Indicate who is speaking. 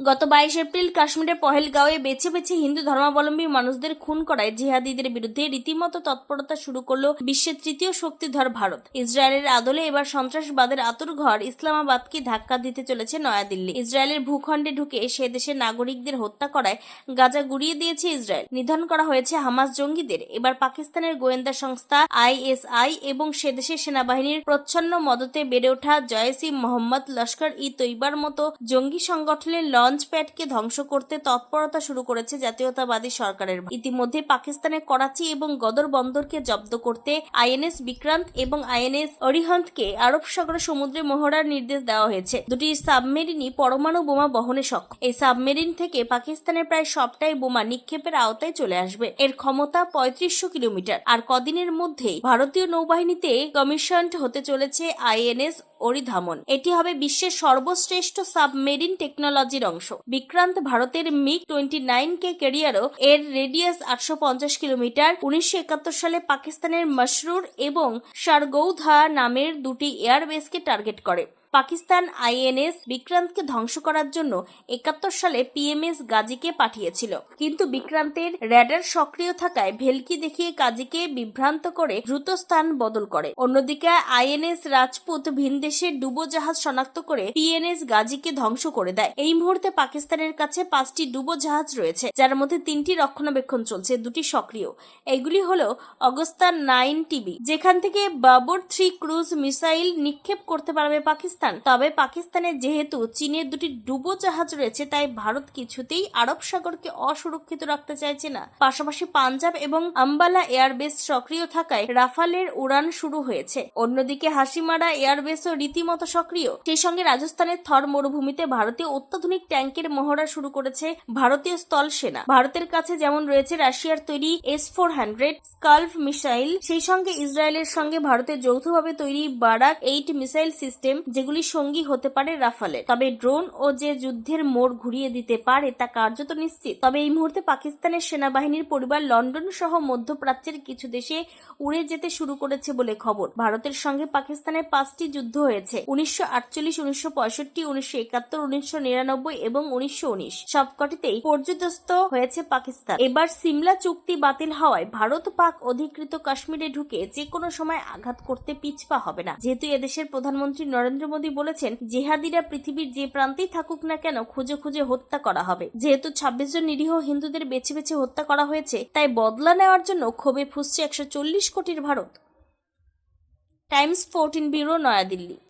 Speaker 1: গত বাইশ এপ্রিল কাশ্মীরের পহেলগাঁওয়ে বেছে বেছে হিন্দু ধর্মাবলম্বী মানুষদের খুন করায় জিহাদিদের বিরুদ্ধে রীতিমতো তৎপরতা শুরু করল বিশ্বের তৃতীয় শক্তিধর ভারত। ইসরায়েলের আদলে এবার সন্ত্রাসবাদের আতুরঘর ইসলামাবাদকে ধাক্কা দিতে চলেছে নয়াদিল্লি। ইসরায়েলের ভূখণ্ডে ঢুকে সে দেশের নাগরিকদের হত্যা করায় গাজা গুড়িয়ে দিয়েছে ইসরায়েল। নিধন করা হয়েছে হামাস জঙ্গিদের। এবার পাকিস্তানের গোয়েন্দা সংস্থা আইএসআই এবং সে দেশের সেনাবাহিনীর প্রচ্ছন্ন মদতে বেড়ে ওঠা জয়েসি মোহাম্মদ লস্কর ই তৈবার মতো জঙ্গি সংগঠনের লঞ্চ প্যাডকে ধ্বংস করতে তৎপরতা শুরু করেছে জাতীয়তাবাদী সরকারের ইতিমধ্যে পাকিস্তানের করাচি এবং গদর বন্দরকে জব্দ করতে আইএনএস বিক্রান্ত এবং আইএনএস অরিহন্তকে আরব সাগরের সমুদ্রে মহড়ার নির্দেশ দেওয়া হয়েছে। দুটি সাবমেরিনই পরমাণু বোমা বহনে সক্ষম। এই সাবমেরিন থেকে পাকিস্তানের প্রায় সবটাই বোমা নিক্ষেপের আওতায় চলে আসবে। এর ক্ষমতা পঁয়ত্রিশশো কিলোমিটার। আর কদিনের মধ্যেই ভারতীয় নৌবাহিনীতে কমিশনড হতে চলেছে আইএনএস অরিধামন। এটি হবে বিশ্বের সর্বশ্রেষ্ঠ সাবমেরিন টেকনোলজির অংশ। বিক্রান্ত ভারতের মিগ টোয়েন্টি নাইন কে কেরিয়ারও এর রেডিয়াস আটশো পঞ্চাশ কিলোমিটার, উনিশশো একাত্তর সালে পাকিস্তানের মশরুর এবং সারগৌধা নামের দুটি এয়ারবেসকে টার্গেট করে। পাকিস্তান আইএনএস বিক্রান্তকে ধ্বংস করার জন্য একাত্তর সালে পিএমএস গাজীকে পাঠিয়েছিল। কিন্তু বিক্রান্তের র্যাডার সক্রিয় থাকায় ভেলকি দেখিয়ে কাজীকে বিভ্রান্ত করে দ্রুত স্থান বদল করে। অন্যদিকে আইএনএস রাজপুত ভিনদেশের ডুবোজাহাজ শনাক্ত করে পিএনএস গাজীকে ধ্বংস করে দেয়। এই মুহূর্তে পাকিস্তানের কাছে পাঁচটি ডুবোজাহাজ রয়েছে, যার মধ্যে তিনটি রক্ষণাবেক্ষণ চলছে, দুটি সক্রিয়। এগুলি হলো অগস্তা নাইন টিবি যেখান থেকে বাবর থ্রি ক্রুজ মিসাইল নিক্ষেপ করতে পারবে পাকিস্তান। তবে পাকিস্তানের যেহেতু চীনের দুটি ডুবো জাহাজ রয়েছে, তাই ভারত কিছুতেই আরব সাগরকে অসুরক্ষিত রাখতে চাইছে না। পাশাপাশি পাঞ্জাব এবং আম্বালা এয়ারবেস সক্রিয় থাকায় রাফালের উড়ান শুরু হয়েছে। অন্যদিকে হাসিমারা এয়ারবেসও রীতিমতো সক্রিয়। সেই সঙ্গে রাজস্থানের থর মরুভূমিতে ভারতীয় অত্যাধুনিক ট্যাঙ্কের মহড়া শুরু করেছে ভারতীয় স্থল সেনা। ভারতের কাছে যেমন রয়েছে রাশিয়ার তৈরি S four hundred scalp missile, সেই সঙ্গে ইসরায়েলের সঙ্গে ভারতের যৌথভাবে তৈরি বারাক এইট মিসাইল সিস্টেম, যেগুলি সঙ্গী হতে পারে রাফালের। তবে ড্রোন ও যে যুদ্ধের মোড় ঘুরিয়ে দিতে পারে তা কার্যত নিশ্চিত। তবে এই মুহূর্তে পাকিস্তানের সেনাবাহিনীর পরিবার লন্ডন সহ মধ্যপ্রাচ্যের কিছু দেশে উড়ে যেতে শুরু করেছে বলে খবর। ভারতের সঙ্গে পাকিস্তানের পাঁচটি যুদ্ধ হয়েছে। উনিশশো আটচল্লিশ, উনিশশো পঁয়ষট্টি, উনিশশো একাত্তর, উনিশশো নিরানব্বই এবং উনিশশো উনিশ সবকটিতেই পর্যদস্ত হয়েছে পাকিস্তান। এবার সিমলা চুক্তি বাতিল হওয়ায় ভারত পাক অধিকৃত কাশ্মীরে ঢুকে যে কোনো সময় আঘাত করতে পিছপা হবে না। যেহেতু এদেশের প্রধানমন্ত্রী নরেন্দ্র মোদী বলেছেন, জেহাদিরা পৃথিবীর যে প্রান্তেই থাকুক না কেন খুঁজে খুঁজে হত্যা করা হবে। যেহেতু ছাব্বিশ জন নিরীহ হিন্দুদের বেছে বেছে হত্যা করা হয়েছে, তাই বদলা নেওয়ার জন্য ক্ষোভে ফুসছে একশো চল্লিশ কোটির Bharat. Times fourteen bureau, New Delhi.